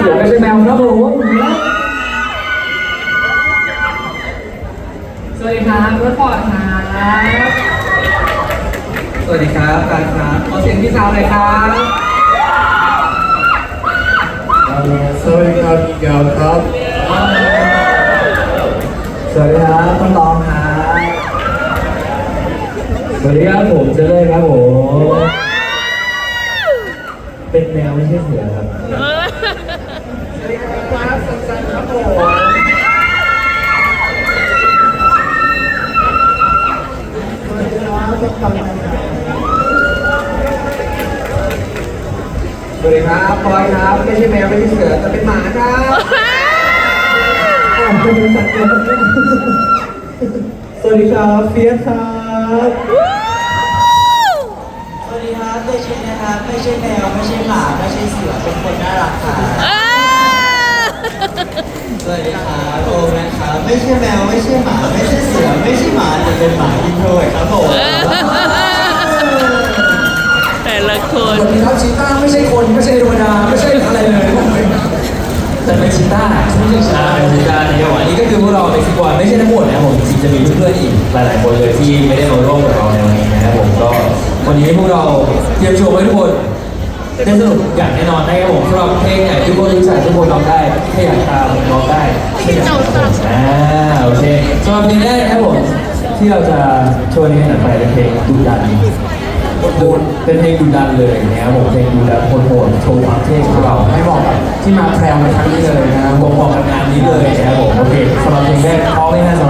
เสือไม่ใช่แมวครับผมสวัสดีครับรถฟอร์ดครับ สวัสดีครับการครับขอเสียงพี่สาวหน่อยครับ สวัสดีครับอีกแล้วครับ สวัสดีครับต้นตองครับสวัสดีครับผมเจเลยครับผม เป็นแมวไม่ใช่เสือครับ ครับสั้นๆครับผมสวัสดีครับพลอยครับ ไม่ใช่แมวไม่ใช่เสือแต่เป็นหมาครับสวัสดีครับเฟียสครับสวัสดีครับเดชินนะครับไม่ใช่แมวไม่ใช่หมาไม่ใช่เสือเป็นคนน่ารักครับ สวัสดีครับโอมนะครับไม่ใช่แมวไม่ใช่หมา ไม่ใช่เสือไม่ใช่หมาแต่เป็นหมาอินโทรเวิร์ตครับผมแต่ละคนสวัสดีครับชิต้าไม่ใช่คนไม่ใช่เทวดาไม่ใช่อะไรเลยแต่เป็นชิต้าไม่ใช่ชิต้าเป็นชิต้าในวันนี้ก็คือพวกเราเม็กซิโกไม่ใช่ทั้งหมดนะครับผมจริงๆจะมีเพื่อนๆอีกหลายๆคนเลยที่ไม่ได้มาร่วมกับเราในวันนี้นะครับผมก็วันนี้พวกเราเตรียมโชว์ไว้ทุกคน ได้สนุกอย่างแน่นอนนะครับผมสำหรับเพลงไหนทุกคนรู้จักทุกคนร้องได้แค่อยากตามร้องได้แค่อยาตามอ่าโอเคสำหรับเพลงแรกนะครับผมที่เราจะโชว์ในขณะไปเป็นเพลงดูดันดูเป็นเพลงดูดันเลยนะครับผมเพลงดูดันโหดโชว์ความเท่ของเราให้เหมาะกับที่มาแพรวในครั้งนี้เลยนะครับผมเหมาะกับงานนี้เลยนะครับผมโอเคสำหรับเพลงแรกพร้อมไหมฮะสำหรับ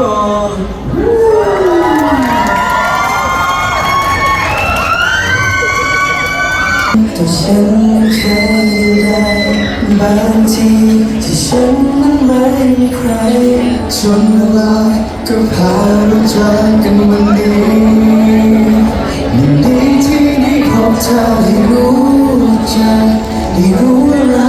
ก่อนแต่ฉันเคยอยู่ได้บางทีที่ฉันนั้นไม่มีใครจนเวลาก็พาเราจากกันวันนี้ยินดีที่ได้พบเธอได้รู้ใจได้รู้อะไร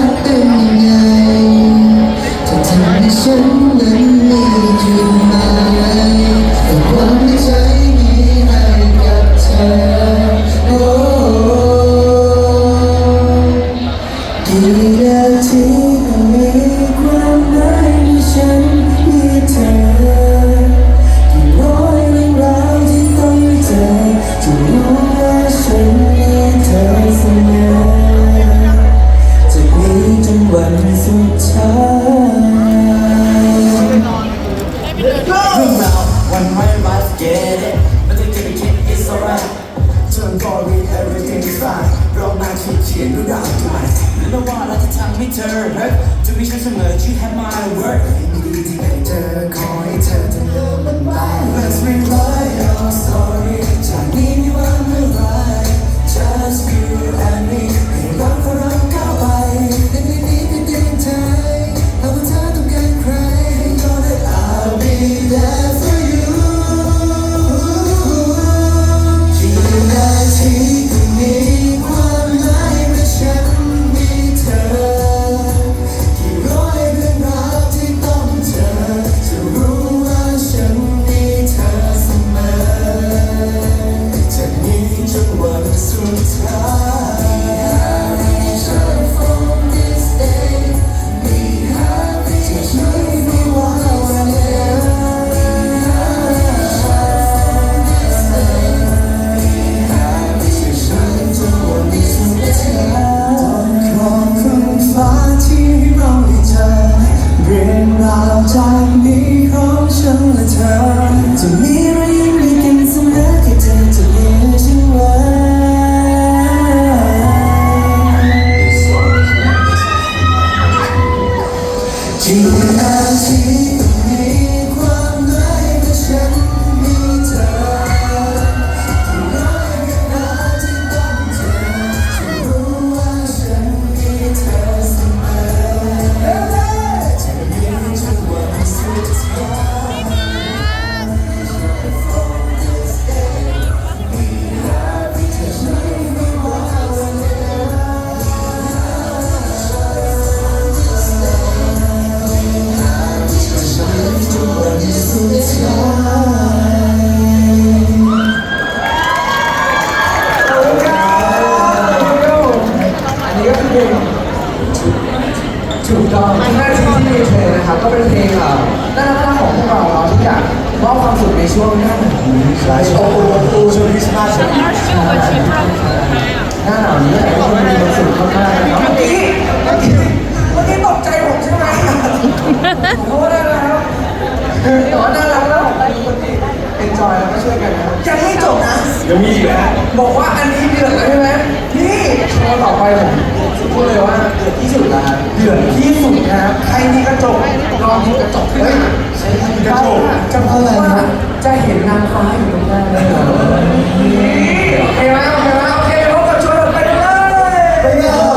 จะ ถูกต้องหน้าที่ที่มีเธอนะครับก็เป็นเพลงอ่อน่ารักๆของพวกเราเนาที่อยากมอบความสุขในช่วงหน้าหนาวนี้ใช่โอ้โหช่วงคริสต์มาสหน้าหนาวนี้อยากให้ทุกคนมีความสุขมากๆนะครับเมื่อกี้เมื่อกี้เมื่อกี้ตกใจผมใช่ไหมโอ้ได้แล้วแต่ว่าน่ารักแล้วเอนจอยแล้วก็ช่วยกันนะยังไม่จบนะยังมีอีกนะบอกว่าอันนี้เดือดแล้วใช่ไหม โชว์ต่อไปผมพูดเลยว่าเดือดที่สุดนะเดือดที่สุดนะครับใครมีกระจกลองมีกระจกขึ้นใช้กระจกจะเพูดว่าจะเห็นนางฟ้าอยู่ตรงหน้าเลยโอเคไหมโอเคไหมโอเคพบกับโชว์ไปเลยไปเลย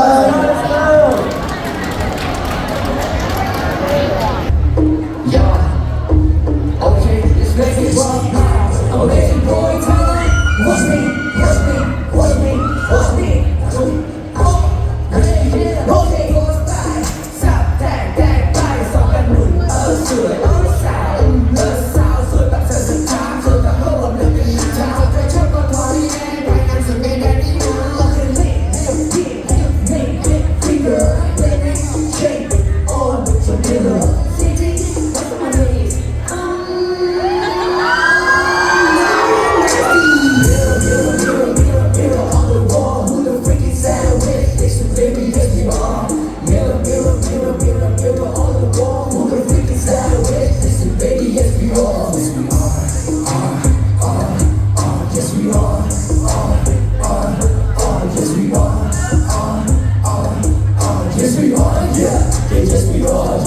Ross.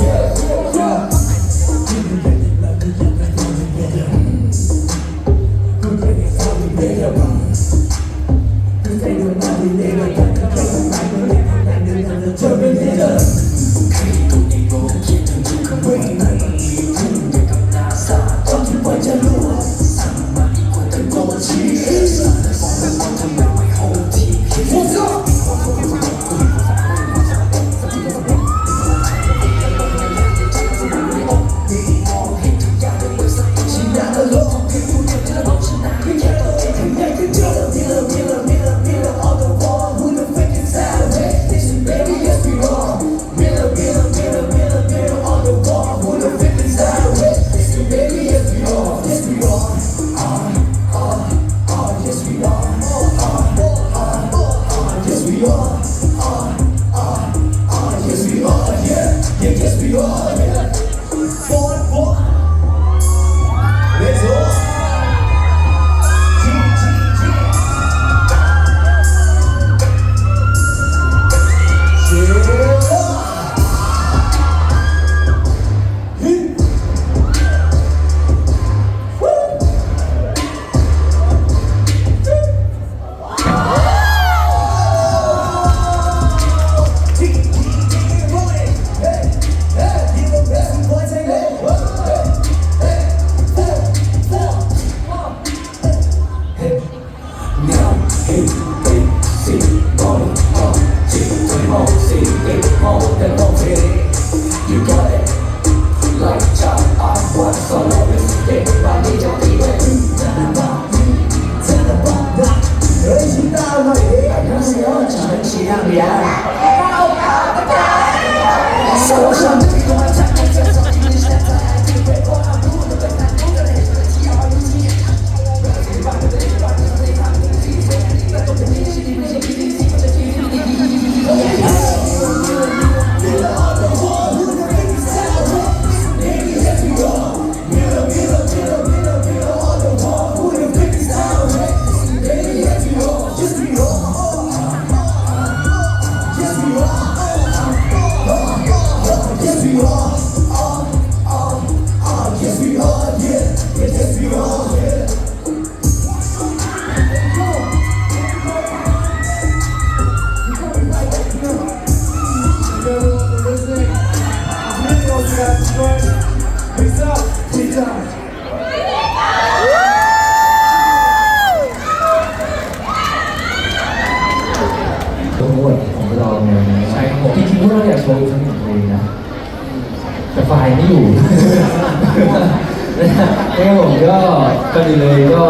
ดีเลยก็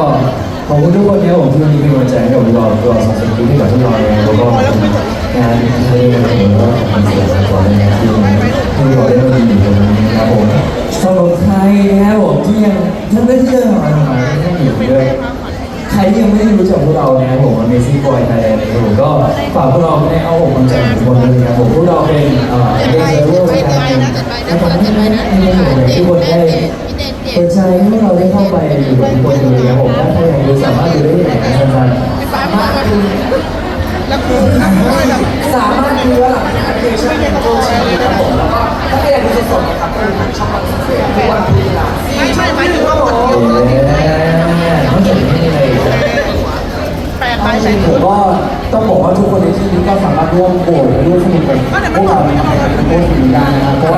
ขอบคุณทุกคนนะครับผมที่วันนี้เป็นกำลังใจให้กับพวกเราพวกเราสองคนที่ให้กับพวกเราเนี่ยแล้วก็งานทะเลนะครับผมแล้วก็ขอบคุณสำหรับก่อนเลยนะที่ให้พวกเราได้มาอยู่ตรงนี้นะครับผมสำหรับใครนะครับผมที่ยังท่านไม่เชื่อมาทำไมที่ยังอยู่ด้วย ใครที่ยังไม่ได้รู้จักพวกเรานะครับผม Amazing Boy Thailand นะครับผมก็ฝากพวกเราในเอาอกกำลังใจของทุกคนด้วยนะครับผมพวกเราเป็นเอ่อเป็นเซอร์เวอร์การเป็นการทำให้ให้ทุกคนได้เปิดใจให้พวกเราได้เข้าไปอยู่กับทุกคนเลยนะครับผมถ้าใครอยากดูสามารถดูได้ที่ไหนนะครับอาจารย์สามารถดูสามารถดูย้อนหลังในแอปพลิเคชันเป็นโปรชีครับผมแล้วก็ถ้าใครอยากดูสดๆนะครับก็ดูทางช่องวันสเตทุกวันพุธเวลาไม่ใช่หมายถึงว่าผมเอ๊ะนอก จากนี้มีอะไรอีกครับผมก็ต้องบอกว่าทุกคนในที่นี้ก็สามารถร่วมโหวตร่วมสนุกกับพวกเราในการโพสต์นี้ได้นะครับเพราะว่า